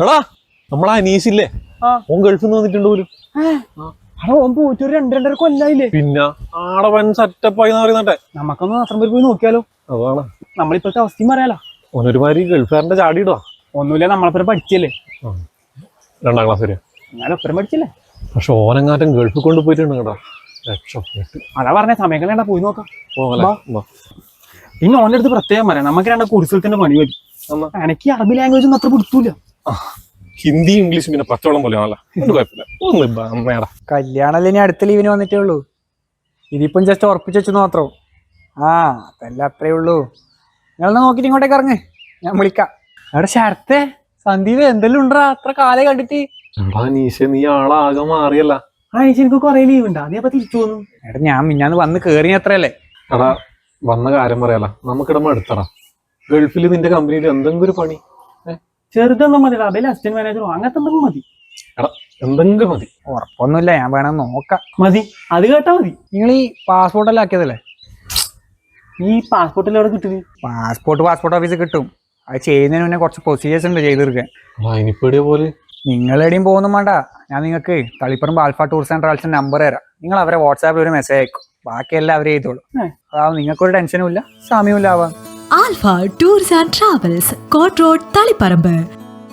എടാ നമ്മളാ അനീസില്ലേ. ഓൻ ഗൾഫിൽ നിന്ന് വന്നിട്ടുണ്ട് പോലും. അവിടെ ഓൻ പോയിട്ട് ഒരു രണ്ട് രണ്ടര കൊല്ലായില്ലേ? പിന്നെ ആടെ വൻ സെറ്റപ്പ് ആയി പറയുന്നട്ടെ നമുക്കൊന്ന് അത്ര പോയി നോക്കിയാലോ? അതാണ്. നമ്മളിപ്പോഴത്തെ അവസ്ഥയും പറയാലോ. ഓനൊരുമാതിരി ഗൾഫുകാരന്റെ ചാടിയിടുവാ ഒന്നുമില്ല നമ്മളെപ്പുറം പഠിച്ചല്ലേ? രണ്ടാം ക്ലാസ് വരെ. എന്നാലും ഒപ്പരം പഠിച്ചില്ലേ? പക്ഷെ ഓനെങ്ങാറ്റം ഗൾഫിൽ കൊണ്ട് പോയിട്ടുണ്ട് കേട്ടോ. രക്ഷപ്പെട്ട്. അതാ പറഞ്ഞ സമയം കളയണ്ട പോയി നോക്കാം. പിന്നെ ഓന്റെ അടുത്ത് പ്രത്യേകം പറയാം നമുക്ക് രണ്ട് കുടിസ്ഥലത്തിന്റെ പണി വരും? എനിക്ക് അറബി ലാംഗ്വേജ് ഒന്നും അത്ര പിടുത്തൂല ഹിന്ദി ഇംഗ്ലീഷ് പിന്നെ പത്തോളം പോലെ ആണല്ലോ കല്യാണം കുഴപ്പമില്ല. ഒന്ന് അമ്മേടാ കല്യാണല്ലേ ഇനി അടുത്ത ലീവിന് വന്നിട്ടേ ഉള്ളൂ. ഇതിപ്പം ജസ്റ്റ് ഉറപ്പിച്ചു വെച്ചു മാത്രം. ആ അതല്ല അത്രേ ഉള്ളൂ. നിങ്ങളെന്നാ നോക്കിട്ട് ഇങ്ങോട്ടേക്ക് ഇറങ്ങ്. ഞാൻ വിളിക്കാം. അവിടെ ശരത്തെ സന്ദീപ് എന്തെല്ലാം ഉണ്ടാ അത്ര കാലേ കണ്ടിട്ട്. എടാ നീശ നീ ആളാകെ മാറിയല്ല. ആ ചേച്ചി എനിക്ക് കുറെ ലീവ് ഉണ്ട്. അതേ അപ്പൊ തിരിച്ചു പോന്നു എടാ ഞാൻ മിന്നാന്ന് വന്ന് കേറി അത്രയല്ലേ? എടാ വന്ന കാര്യം പറയാലോ. നമുക്കിടമ എടുത്തടാ ഗൾഫിൽ നിന്റെ കമ്പനിയിൽ എന്തെങ്കിലും ഒരു പണി. ചെറുതൊന്നും മതി അതിൽ അസിസ്റ്റന്റ് മാനേജറോ അങ്ങനത്തെ എന്തെങ്കിലും മതി. എടാ എന്തെങ്കിലും മതി. ഉറപ്പൊന്നുമില്ല ഞാൻ വേണം നോക്കാം. മതി. അത് കേട്ടാ മതി. നിങ്ങൾ ഈ പാസ്പോർട്ട് എല്ലാം ആക്കിയതല്ലേ? ഈ പാസ്പോർട്ടിൽ എവിടെ കിട്ടും പാസ്പോർട്ട് പാസ്പോർട്ട് ഓഫീസിൽ കിട്ടും. അത് ചെയ്യുന്നതിന് മുന്നേ കുറച്ച് പ്രൊസീജിയേഴ്സ് ഉണ്ട് ചെയ്ത് തീർക്കാൻ പോലെ. നിങ്ങൾ എവിടെയും പോകുന്നു വേണ്ട. ഞാൻ നിങ്ങൾക്ക് തളിപ്പറമ്പ് ആൽഫ ടൂർസ് ആൻഡ് ട്രാവൽസിന്റെ നമ്പർ തരാം. നിങ്ങൾ അവരെ വാട്സാപ്പിൽ ഒരു മെസ്സേജ് അയക്കും. ബാക്കിയെല്ലാം അവർ ചെയ്തോളൂ. അതാവും നിങ്ങൾക്കൊരു ടെൻഷനും ഇല്ല സമയവും ഇല്ല ആവാം. Alpha Tours and Travels Court Road Taliparamba